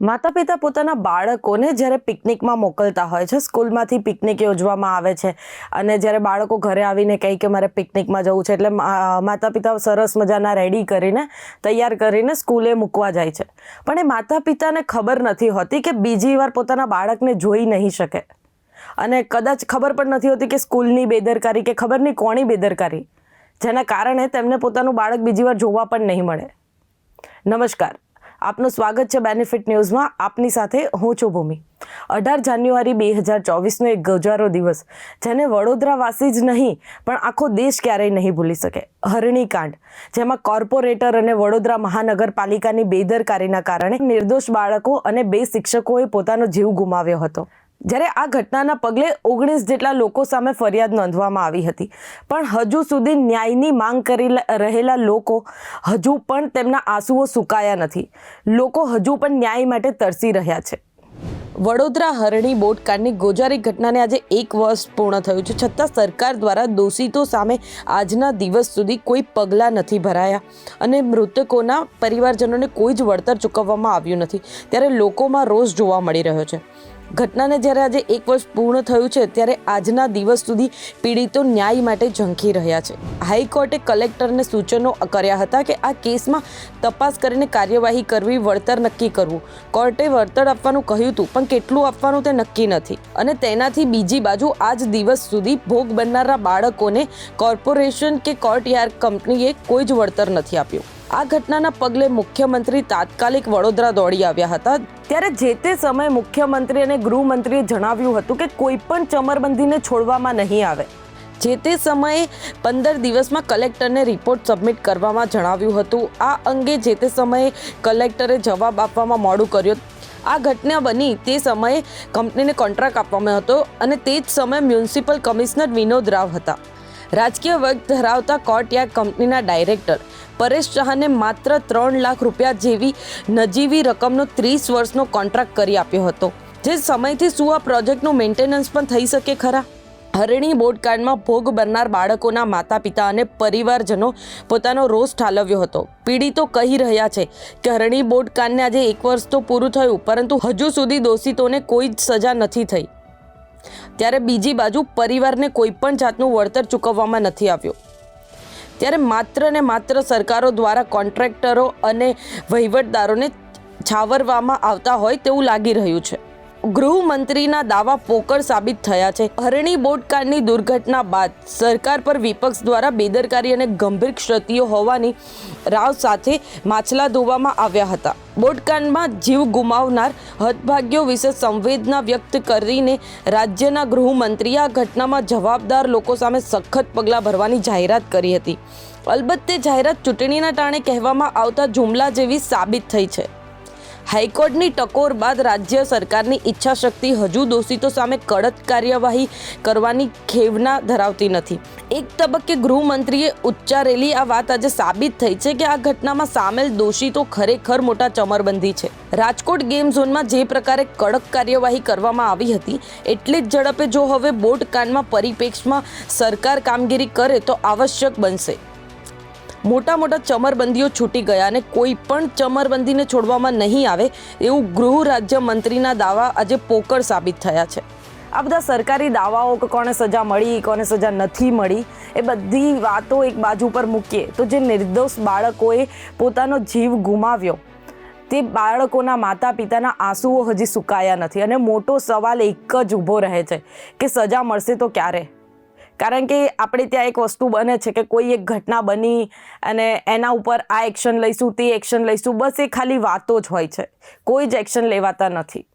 માતા પિતા પોતાના બાળકોને જ્યારે પિકનિકમાં મોકલતા હોય છે, સ્કૂલમાંથી પિકનિક યોજવામાં આવે છે અને જ્યારે બાળકો ઘરે આવીને કહે કે મારે પિકનિકમાં જવું છે, એટલે માતા પિતા સરસ મજાના રેડી કરીને, તૈયાર કરીને સ્કૂલે મૂકવા જાય છે. પણ એ માતા પિતાને ખબર નથી હોતી કે બીજી વાર પોતાના બાળકને જોઈ નહીં શકે. અને કદાચ ખબર પણ નથી હોતી કે સ્કૂલની બેદરકારી કે ખબર નહીં કોની બેદરકારી. જેના કારણે તેમને પોતાનું બાળક બીજી વાર જોવા પણ નહીં મળે. નમસ્કાર. આપનું સ્વાગત છે બેનિફિટ ન્યૂઝમાં આપની સાથે હું છું ભૂમિ. અઢાર જાન્યુઆરી બે હજાર ચોવીસનો એક ગજારો દિવસ, જેને વડોદરાવાસી જ નહીં, પણ આખો દેશ ક્યારેય નહીં ભૂલી શકે. હરણીકાંડ, જેમાં કોર્પોરેટર અને વડોદરા મહાનગરપાલિકાની બેદરકારીના કારણે નિર્દોષ બાળકો અને બે શિક્ષકોએ પોતાનો જીવ ગુમાવ્યો હતો. જ્યારે આ ઘટનાના પગલે ઓગણીસ જેટલા લોકો સામે ફરિયાદ નોંધવામાં આવી હતી. પણ હજુ સુધી ન્યાયની માંગ કરી રહેલા લોકો હજુ પણ તેમના આંસુઓ સુકાયા નથી. લોકો હજુ પણ ન્યાય માટે તરસી રહ્યા છે. વડોદરા હરણી બોટકાંડની ગોજારી ઘટનાને આજે એક વર્ષ પૂર્ણ થયું છે. છતાં સરકાર દ્વારા દોષિતો સામે આજના દિવસ સુધી કોઈ પગલાં નથી ભરાયા અને મૃતકોના પરિવારજનોને કોઈ જ વળતર ચૂકવવામાં આવ્યું નથી. ત્યારે લોકોમાં રોષ જોવા મળી રહ્યો છે. ઘટનાને જ્યારે આજે એક વર્ષ પૂર્ણ થયું છે, ત્યારે આજના દિવસ સુધી પીડિતો ન્યાય માટે ઝંખી રહ્યા છે. હાઈકોર્ટે કલેક્ટરને સૂચનો કર્યા હતા કે આ કેસમાં તપાસ કરીને કાર્યવાહી કરવી વળતર નક્કી કરવું. કોર્ટે વળતર આપવાનું કહ્યું હતું, પણ કેટલું આપવાનું તે નક્કી નથી. અને તેનાથી બીજી બાજુ આજ દિવસ સુધી ભોગ બનનારા બાળકોને કોર્પોરેશન કે કોર્ટયાર્ડ કંપનીએ કોઈ જ વળતર નથી આપ્યું. આ ઘટનાના પગલે મુખ્યમંત્રી તાત્કાલિક વડોદરા દોડી આવ્યા હતા. ત્યારે જે તે સમયે મુખ્યમંત્રી અને ગૃહમંત્રીએ જણાવ્યું હતું કે કોઈ પણ ચમરબંધીને છોડવામાં નહીં આવે. જે તે સમયે પંદર દિવસમાં કલેક્ટરને રિપોર્ટ સબમિટ કરવામાં જણાવ્યું હતું. આ અંગે જે તે સમયે કલેક્ટરે જવાબ આપવામાં મોડું કર્યું. આ ઘટના બની તે સમયે કંપનીને કોન્ટ્રાક્ટ આપવામાં હતો અને તે જ સમયે મ્યુનિસિપલ કમિશનર વિનોદ રાવ હતા. રાજકીય વર્ગ ધરાવતા કોર્ટયાર્ડ કંપનીના ડાયરેક્ટર પરેશ ચાહાને માત્ર ત્રણ લાખ રૂપિયા જેવી નજીવી રકમનો ત્રીસ વર્ષનો કોન્ટ્રાક્ટ કરી આપ્યો હતો. જે સમયથી શું આ પ્રોજેક્ટનું મેન્ટેનન્સ પણ થઈ શકે ખરા? હરણી બોટકાંડમાં ભોગ બનનાર બાળકોના માતા પિતા અને પરિવારજનો પોતાનો રોષ ઠાલવ્યો હતો. પીડિતો કહી રહ્યા છે કે હરણી બોટકાંડને આજે એક વર્ષ તો પૂરું થયું, પરંતુ હજુ સુધી દોષિતોને કોઈ જ સજા નથી થઈ. ત્યારે બીજી બાજુ પરિવારને કોઈ પણ જાતનું વળતર ચૂકવવામાં નથી આવ્યું. ત્યારે માત્ર ને માત્ર સરકારો દ્વારા કોન્ટ્રાક્ટરો અને વહીવટદારોને છાવરવામાં આવતા હોય તેવું લાગી રહ્યું છે. ગૃહમંત્રીના દાવા પોકળ સાબિત થયા છે. હરણી બોટકાંડની દુર્ઘટના બાદ સરકાર પર વિપક્ષ દ્વારા બેદરકારી અને ગંભીર ક્ષતિઓ હોવાની રાવ સાથે માછલા ધોવામાં આવ્યા હતા. બોટકાંડમાં જીવ ગુમાવનાર હદભાગ્યો વિશે સંવેદના વ્યક્ત કરીને રાજ્યના ગૃહમંત્રીએ આ ઘટનામાં જવાબદાર લોકો સામે સખત પગલાં ભરવાની જાહેરાત કરી હતી. અલબત્ત તે જાહેરાત ચૂંટણીના ટાણે કહેવામાં આવતા જુમલા જેવી સાબિત થઈ છે. હાઈકોર્ટની ટકોર બાદ રાજ્ય સરકારની ઈચ્છાશક્તિ હજુ દોષિતો સામે કડક કાર્યવાહી કરવાની ખેવના ધરાવતી નથી. એક તબક્કે ગૃહમંત્રીએ ઉચ્ચારેલી આ વાત આજે સાબિત થઈ છે કે આ ઘટનામાં સામેલ દોષિતો ખરેખર મોટા ચમરબંધી છે. રાજકોટ ગેમ ઝોનમાં જે પ્રકારે કડક કાર્યવાહી કરવામાં આવી હતી, એટલી જ ઝડપે જો હવે બોટ કાંડમાં પરિપ્રેક્ષમાં સરકાર કામગીરી કરે તો આવશ્યક બનશે. મોટા મોટા ચમરબંધીઓ છૂટી ગયા અને કોઈ પણ ચમરબંધીને છોડવામાં નહીં આવે એવું ગૃહ રાજ્ય મંત્રીના દાવા આજે પોકળ સાબિત થયા છે. આ બધા સરકારી દાવાઓ કે કોને સજા મળી, કોને સજા નથી મળી, એ બધી વાતો એક બાજુ પર મૂકીએ તો જે નિર્દોષ બાળકોએ પોતાનો જીવ ગુમાવ્યો, તે બાળકોના માતા પિતાના આંસુઓ હજી સુકાયા નથી અને મોટો સવાલ એક જ ઊભો રહે છે કે સજા મળશે તો ક્યારે? કારણ કે આપણે ત્યાં એક વસ્તુ બને છે કે કોઈ એક ઘટના બની અને એના ઉપર આ એક્શન લઈશું, તે એક્શન લઈશું, બસ એ ખાલી વાતો જ હોય છે. કોઈ જ એક્શન લેવાતા નથી.